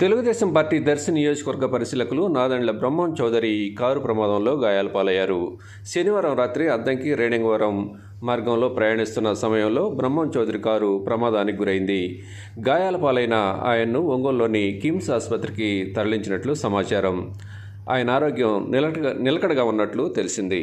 Telugu Desam party Darsi నియోజకవర్గ పరిశీలకులు నాదండ్ల బ్రహ్మం Chowdary car ప్రమాదంలో గాయాల పాలయ్యారు శనివారం రాత్రి అద్దంకి రేణింగవరం మార్గంలో ప్రయాణిస్తున్న సమయంలో బ్రహ్మం చౌదరి కారు ప్రమాదానికి గురైంది. గాయాల పాలైన ఆయన్ను ఒంగోలులోని కిమ్స్ ఆసుపత్రికి తరలించినట్లు సమాచారం. ఆయన ఆరోగ్యం నిలకడగా నిలకడగా ఉన్నట్లు తెలిసింది.